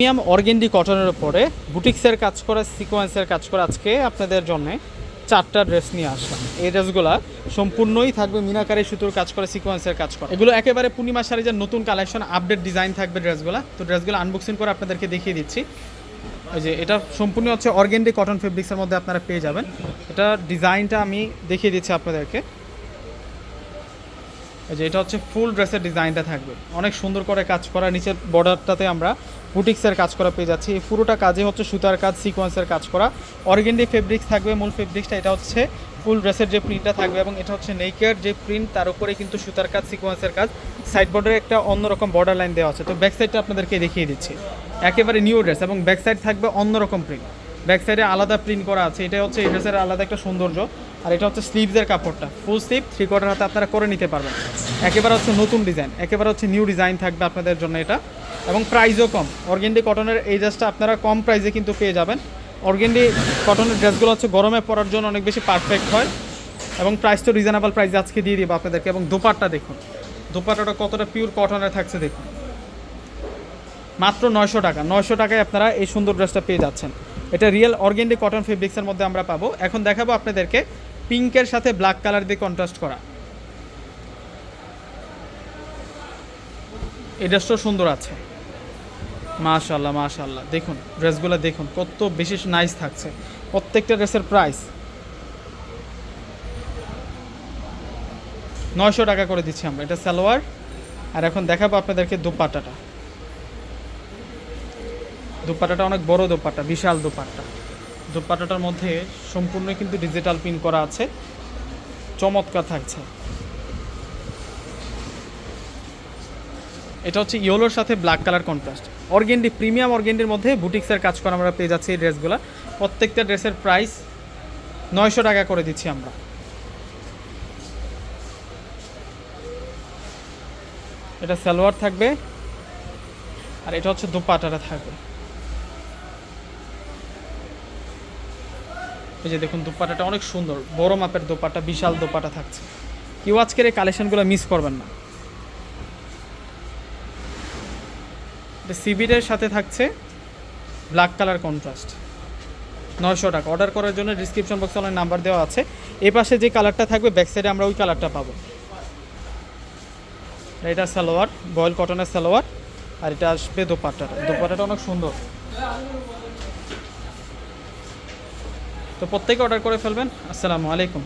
Premium organdie কটনের উপরে বুটিক্সের কাজ করা, সিকোয়েন্সের কাজ করা, আজকে আপনাদের জন্য চারটা ড্রেস নিয়ে আসলাম। এই ড্রেসগুলো সম্পূর্ণই থাকবে মিনাকারি সুতোর কাজ করে, সিকোয়েন্সের কাজ করা। এগুলো একেবারে পূর্ণিমা শাড়িজের নতুন কালেকশন আপডেট ডিজাইন থাকবে ড্রেসগুলো। তো ড্রেসগুলো আনবক্সিং করে আপনাদেরকে দেখিয়ে দিচ্ছি। ওই যে, এটা সম্পূর্ণ হচ্ছে অর্গেন্ডি কটন ফেব্রিক্সের মধ্যে আপনারা পেয়ে যাবেন। এটা ডিজাইনটা আমি দেখিয়ে দিচ্ছি আপনাদেরকে। যে এটা হচ্ছে ফুল ড্রেসের ডিজাইনটা থাকবে। অনেক সুন্দর করে কাজ করা, নিচের বর্ডারটাতে আমরা বুটিক্সের কাজ করা পেয়ে যাচ্ছি। এই পুরোটা কাজে হচ্ছে সুতার কাজ, সিকোয়েন্সের কাজ করা। অর্গেন্ডি ফেব্রিক্স থাকবে, মূল ফেব্রিক্সটা এটা হচ্ছে ফুল ড্রেসের যে প্রিন্টটা থাকবে এবং এটা হচ্ছে নেকের যে প্রিন্ট তার উপরে কিন্তু সুতার কাজ, সিকোয়েন্সের কাজ। সাইড বর্ডারে একটা অন্যরকম বর্ডার লাইন দেওয়া আছে। তো ব্যাক সাইডটা আপনাদেরকে দেখিয়ে দিচ্ছি। একেবারে নিউ ড্রেস এবং ব্যাক সাইড থাকবে অন্যরকম প্রিন্ট ব্যাক সাইডে আলাদা প্রিন্ট করা আছে। এটা হচ্ছে এই ড্রেসের আলাদা একটা সৌন্দর্য। আর এটা হচ্ছে স্লিভসের কাপড়টা। ফুল স্লিভ থ্রি কোয়ার্টার হাতে আপনারা করে নিতে পারবেন। একেবারে হচ্ছে নতুন ডিজাইন, একেবারে হচ্ছে নিউ ডিজাইন থাকবে আপনাদের জন্য এটা। এবং প্রাইসও কম। অর্গেন্ডি কটনের এই ড্রেসটা আপনারা কম প্রাইসে কিন্তু পেয়ে যাবেন। অর্গেন্ডি কটনের ড্রেসগুলো হচ্ছে গরমে পরার জন্য অনেক বেশি পারফেক্ট হয়। এবং প্রাইস তো রিজনেবল প্রাইসে আজকে দিয়ে দিব আপনাদেরকে। এবং দোপাট্টা দেখুন। দোপাট্টাটা কতটা পিওর কটনের থাকছে দেখুন। মাত্র নয়শো টাকা। নয়শো টাকায় আপনারা এই সুন্দর ড্রেসটা পেয়ে যাচ্ছেন। এটা রিয়েল অর্গেন্ডি কটন ফেব্রিক্সের মধ্যে আমরা পাবো। এখন দেখাবো আপনাদেরকে পিঙ্কের সাথে ব্ল্যাক কালার দিয়ে কন্ট্রাস্ট করা। এই ড্রেসটাও সুন্দর আছে। মাশাল্লাহ মাশাল্লাহ দেখুন, ড্রেসগুলো দেখুন, কত বেশি নাইস থাকছে। প্রত্যেকটা ড্রেসের প্রাইস নয়শো টাকা করে দিচ্ছি আমরা। এটা সালোয়ার। আর এখন দেখাবো আপনাদেরকে দোপাট্টাটা। দোপাট্টাটা অনেক বড় দোপাট্টা, বিশাল দোপাট্টা। দোপাট্টাটার মধ্যে সম্পূর্ণ কিন্তু ডিজিটাল প্রিন্ট করা আছে। চমৎকার থাকছে। এটা হচ্ছে ইয়েলোর সাথে black colour contrast organdy premium অর্গেন্ডির মধ্যে বুটিক্সের কাজ করা আমরা পেয়ে যাচ্ছি এই ড্রেসগুলো। প্রত্যেকটা ড্রেসের প্রাইস নয়শো টাকা করে দিচ্ছি আমরা। এটা সালোয়ার থাকবে। আর এটা হচ্ছে দোপাটাটা থাকবে। এই যে দেখুন দোপাটাটা অনেক সুন্দর, বড় মাপের দোপাটা বিশাল দোপাটা থাকছে। কেউ আজকের এই কালেকশনগুলো মিস করবেন না। সিবিডের সাথে থাকছে ব্ল্যাক কালার কন্ট্রাস্ট নয়শো টাকা। অর্ডার করার জন্য ডিসক্রিপশন বক্সে অনেক নাম্বার দেওয়া আছে। এই পাশে যে কালারটা থাকবে ব্যাক সাইডে আমরা ওই কালারটা পাবো। এটা সালোয়ার, বয়েল কটনের সালোয়ার, আর এটা আসবে দোপাট্টাটা। দোপাট্টাটা অনেক সুন্দর। তো প্রত্যেকে অর্ডার করে ফেলবেন। আসসালামু আলাইকুম।